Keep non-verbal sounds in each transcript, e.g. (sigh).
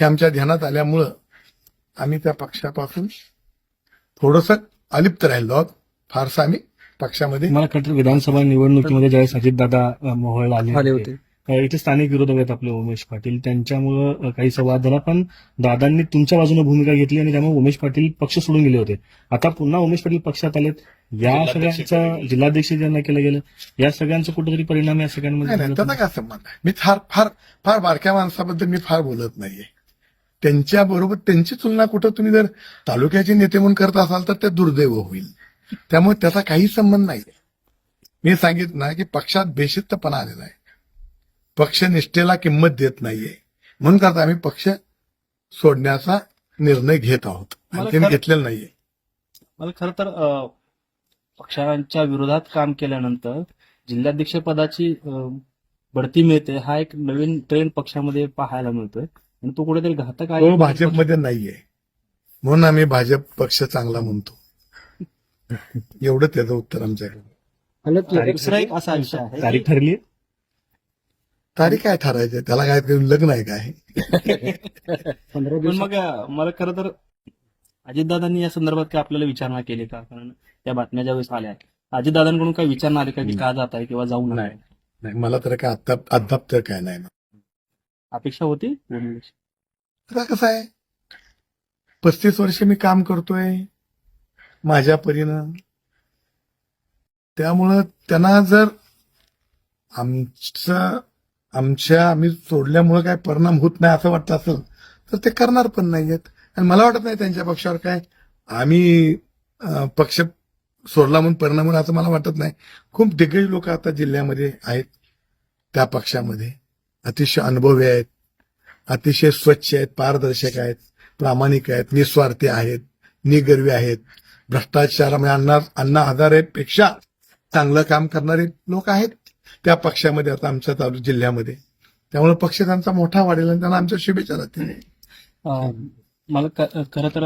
हे आमच्या ध्यानात आल्यामुळं आम्ही त्या पक्षापासून थोडस अलिप्त राहिलो आहोत. फारसं आम्ही पक्षामध्ये मला खरं तर विधानसभा निवडणुकीमध्ये ज्यावेळेस अजितदादा अ, मोहोळला आले होते. इथे स्थानिक विरोधक आहेत आपले उमेश पाटील. त्यांच्यामुळं काही संवाद झाला पण दादांनी तुमच्या बाजूने भूमिका घेतली आणि त्यामुळे उमेश पाटील पक्ष सोडून गेले होते. आता पुन्हा उमेश पाटील पक्षात आलेत. या सगळ्यांचा जिल्हाध्यक्ष ज्यांना केलं गेलं या सगळ्यांचा कुठेतरी परिणाम या सगळ्यांमध्ये त्याचा काय संबंध मी फार फार फार बारक्या माणसाबद्दल मी फार बोलत नाहीये. त्यांच्या बरोबर त्यांची तुलना कुठं तुम्ही जर तालुक्याचे नेते म्हणून करत असाल तर ते दुर्दैव होईल. त्यामुळे त्याचा काही संबंध नाहीये मी सांगितलं ना की पक्षात बेशिस्तपणा आलेला आहे. पक्ष निष्ठेला किंमत देत नाहीये. म्हणून करता आम्ही पक्ष सोडण्याचा निर्णय घेत आहोत. आणखीन घेतलेला नाहीये. मला खरं तर पक्षांच्या विरोधात काम केल्यानंतर जिल्हाध्यक्ष पदाची बढती मिळते हा एक नवीन ट्रेंड पक्षामध्ये पाहायला मिळतोय. आणि तो कुठेतरी घातक आहे तो भाजपमध्ये नाहीये. म्हणून आम्ही भाजप पक्ष चांगला म्हणतो. एवढं त्याचं उत्तर आमच्याकडे. तारीख- दुसरा एक असा विषय आहे. तारीख ठरली? तारीख काय ठरायचं? त्याला काय ते लग्न आहे काय? पण मग मला खरं तर अजितदादांनी या संदर्भात काय आपल्याला विचारणा केली का? कारण त्या बातम्या ज्यावेळेस आल्या अजितदादांकडून काही विचारणा आली का की का जात आहे किंवा जाऊ नये नाही. मला तर काय आता अद्याप तर काय नाही. अपेक्षा होती? आता कसं आहे? पस्तीस वर्ष मी काम करतोय माझ्या परीनं. त्यामुळं त्यांना जर आमचं आमच्या आम्ही सोडल्यामुळे काय परिणाम होत नाही असं वाटतं असेल तर ते करणार पण नाहीयेत. आणि मला वाटत नाही त्यांच्या पक्षावर काय आम्ही पक्ष सोडला म्हणून परिणाम होईल असं मला वाटत नाही. खूप दिग्गज लोक आता जिल्ह्यामध्ये आहेत त्या पक्षामध्ये. अतिशय अनुभवी आहेत अतिशय स्वच्छ आहेत पारदर्शक आहेत प्रामाणिक आहेत निस्वार्थी आहेत निगर्वी आहेत. भ्रष्टाचारामध्ये म्हणजे अण्णा अण्णा हजारेपेक्षा चांगलं काम करणारे लोक आहेत. त्या पक्षामध्ये आता आमच्या तालुक जिल्ह्यामध्ये. त्यामुळे पक्ष त्यांचा मोठा वाढेल आणि त्यांना आमच्या शुभेच्छा जातील मला खर खरं तर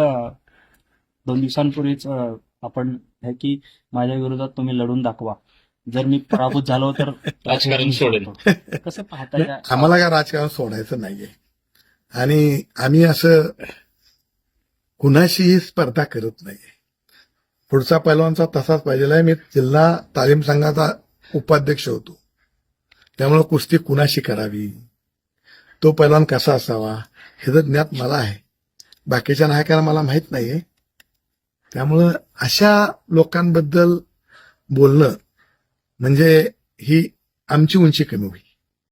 दोन दिवसांपूर्वीच आपण हे की माझ्या विरोधात तुम्ही लढून दाखवा. जर मी पराभूत झालो तर (laughs) राजकारण सोडेल. कसं पाहता आम्हाला काय राजकारण सोडायचं नाहीये. आणि आम्ही असं कुणाशीही स्पर्धा करत नाहीये. पुढचा पैलवानचा तसाच पाहिजे आहे. मी जिल्हा तालीम संघाचा उपाध्यक्ष होतो. त्यामुळे कुस्ती कुणाशी करावी? तो पैलवान कसा असावा? हे जर ज्ञात मला आहे. बाकीच्या नाही कारण मला माहीत नाहीये. त्यामुळं अशा लोकांबद्दल बोलणं म्हणजे ही आमची उंची कमी होईल.